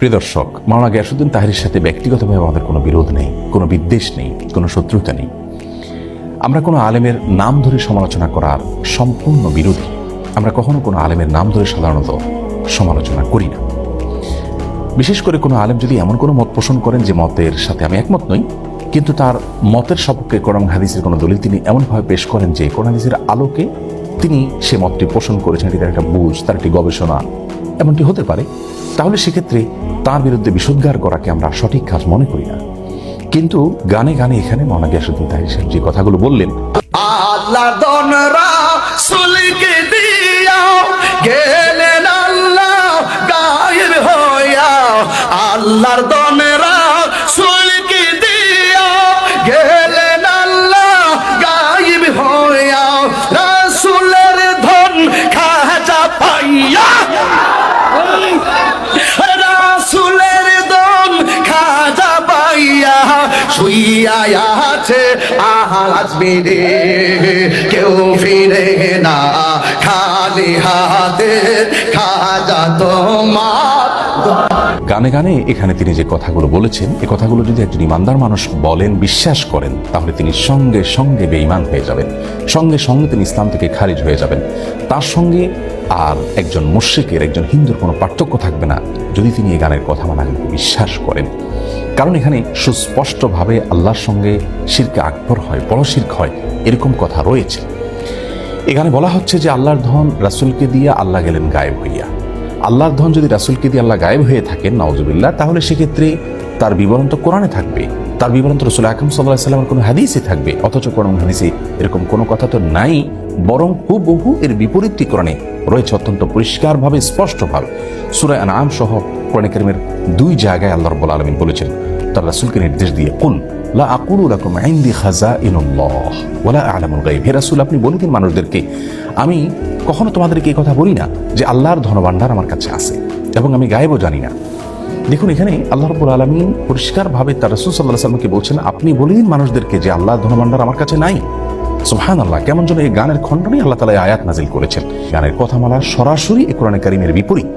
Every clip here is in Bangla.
প্রিয় দর্শক, মাওলানা গিয়াসুদ্দিন তাহিরের সাথে ব্যক্তিগতভাবে আমাদের কোনো বিরোধ নেই, কোনো বিদ্বেষ নেই, কোনো শত্রুতা নেই। আমরা কোনো আলেমের নাম ধরে সমালোচনা করার সম্পূর্ণ বিরোধী। আমরা কখনো কোনো আলেমের নাম ধরে সাধারণত সমালোচনা করি না। বিশেষ করে কোনো আলেম যদি এমন কোনো মত পোষণ করেন যে মতের সাথে আমি একমত নই, কিন্তু তার মতের সপক্ষে কোরআন হাদিসের কোনো দলিল তিনি এমনভাবে পেশ করেন যে কোরআন হাদিসের আলোকে তিনি সে মতটি পোষণ করেছেন, এটি তার একটা বুঝ, তার একটি গবেষণা। এমনটি হতে পারে। তাহলে সেক্ষেত্রে তার বিরুদ্ধে বিশুদ্ধার করাকে আমরা সঠিক কাজ মনে করি না। কিন্তু গানে গানে এখানে মৌলানা গিয়াসুদ্দিন তাহির সাহেব যে কথাগুলো বললেন আল্লাহ দনরা আছে আজ কেউ ফিরে না, খালি হাতে খাজা তোমার গানে গানে এখানে তিনি যে কথাগুলো বলেছেন এই কথাগুলো যদি একজন ইমানদার মানুষ বলেন, বিশ্বাস করেন, তাহলে তিনি সঙ্গে সঙ্গে বেঈমান হয়ে যাবেন। সঙ্গে সঙ্গে তিনি ইসলাম থেকে খারিজ হয়ে যাবেন। তার সঙ্গে আর একজন মুশ্রিকের, একজন হিন্দুর কোনো পার্থক্য থাকবে না। যদি তিনি এই গানের কথা মানাকে বিশ্বাস করেন। কারণ এখানে সুস্পষ্টভাবে আল্লাহর সঙ্গে শিরকে আকবর হয়, বড় শির্ক হয়, এরকম কথা রয়েছে। এখানে বলা হচ্ছে যে আল্লাহর ধন রাসূলকে দিয়ে আল্লাহ গেলেন গায়েব হইয়া। আল্লাহর ধন যদি রাসূলকে দিয়ে আল্লাহ গায়েব হয়ে থাকেন নওয়াজুবিল্লাহ তাহলে সেক্ষেত্রে তার বিবরণ তো কোরআনে থাকবে। তার বিবরণ তো রসুল আকরম সাল্লাহ সাল্লামের কোনো হাদিসে থাকবে। অথচ কোরআন হাদিসে এরকম কোনো কথা তো নাই, বরং হুবহু এর বিপরীতটি কোরআনে রয়েছে অত্যন্ত পরিষ্কারভাবে, স্পষ্টভাবে। সুরায় আনাম সহ কোরআন করিমের দুই জায়গায় আল্লাহ রব্বুল আলমিন বলেছেন, তার রাসূলকে নির্দেশ দিয়ে, কুল লা আকুলু লাকুম ইনদি খাজাইনুল্লাহ ওয়ালা আ'লামুল গায়ব। হে রাসূল, আপনি বলে দিন মানুষদেরকে, আমি কখনো তোমাদেরকে এই কথা বলি না যে আল্লাহর ধনভাণ্ডার আমার কাছে আছে এবং আমি গায়েবও জানি না। দেখুন, এখানে আল্লাহ রব্বুল আলমিন পরিষ্কারভাবে তার রসুল সাল্লাহ সাল্লামকে বলছেন, আপনি বলে দিন মানুষদেরকে যে আল্লাহর ধনভাণ্ডার আমার কাছে নাই সুহান আল্লাহ কেমন যেন এই গানের খণ্ডনেই আল্লাহ তালা আয়াত নাজিল করেছেন। গানের কথামালা সরাসরি এ কোরআনে কারিমের বিপরীত।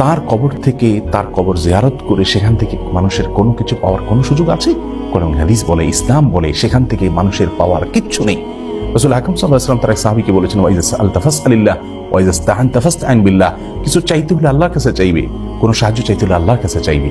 তার কবর থেকে তার কবর জিয়ারত করে সেখান থেকে মানুষের কোনো কিছু পাওয়ার কোনো সুযোগ আছে? কোরআন হাদিস বলে, ইসলাম বলে, সেখান থেকে মানুষের পাওয়ার কিচ্ছু নেই। রসুল হাকিম সাল্লাহাম তার এক সাহাবিকে বলেছেন ওয়াইজাস আল তাফাস আলিল্লাহ ওয়াইজাস তাহান তাফাস আইন বিল্লাহ। কিছু চাইতে হলে আল্লাহর কাছে চাইবে, কোনো সাহায্য চাইতে হলে আল্লাহর কাছে চাইবে।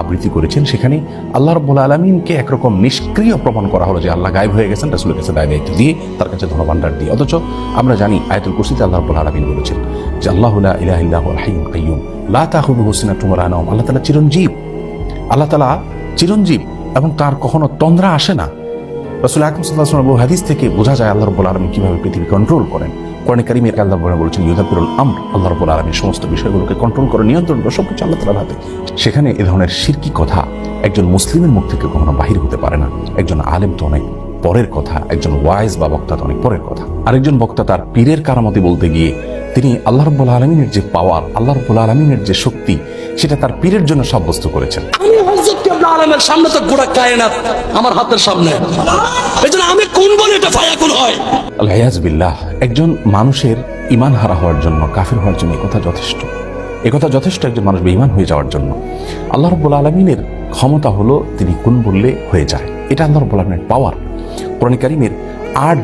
আবৃত্তি করেছেন, সেখানে আল্লাহ রব্বুল আলমিনকে একরকম নিষ্ক্রিয় প্রমাণ করা হলো যে আল্লাহ গায়েব হয়ে গেছেন, রাসুলের কাছে দায় দায়িত্ব দিয়ে তার কাছে ধনভাণ্ডার দিয়ে। অথচ আমরা জানি আয়তুল কুরসিতে আল্লাহ রব্বুল আলমিন বলেছেন যে, আল্লাহ ইলাহ ইল্লাহ লা তাহুবু হুসিনা তুমরা নাম আল্লাহ তালা চিরঞ্জীব। আল্লাহ তালা চিরঞ্জীব এবং তার কখনো তন্দ্রা আসে না। রসুল আকরম সাল্লাহ হাদিস থেকে বোঝা যায় আল্লাহ রব্বুল আলমী কীভাবে পৃথিবী কন্ট্রোল করেন। কোরআন কারিমের আল্লাহ বলেছেন আমর, আল্লাহ আলমীর সমস্ত বিষয়গুলোকে কন্ট্রোল করে, নিয়ন্ত্রণ করে, সবকিছু আল্লাহ সেখানে এ ধরনের শিরকি কথা একজন মুসলিমের মুখ থেকে কখনো বাহির হতে পারে না। একজন আলেম তো অনেক পরের কথা, একজন ওয়াইজ বা বক্তা তো অনেক পরের কথা। আরেকজন বক্তা তার পীরের কারামতি বলতে গিয়ে তিনি আল্লাহ আলমিনের যে পাওয়ার আল্লাহ রব্বুল আলমিনের যে শক্তি, সেটা তার পীরের জন্য সাব্যস্ত করেছেন। আলমের সামনে তো গোড়া কায়নাত আমার হাতের সামনে। আমি কোন বলে এটা ফায়াকুন হয়? আলহায়াজবিল্লাহ একজন মানুষের ইমান হারা হওয়ার জন্য, কাফির হওয়ার জন্য একথা যথেষ্ট। একথা যথেষ্ট একজন মানুষ বেঈমান হয়ে যাওয়ার জন্য। আল্লাহ রব্বুল আলমিনের ক্ষমতা হলো তিনি কোন বললে হয়ে যায়। এটা আল্লাহ রব্বুল আলমিনের পাওয়ার কোরআন কারিমের আট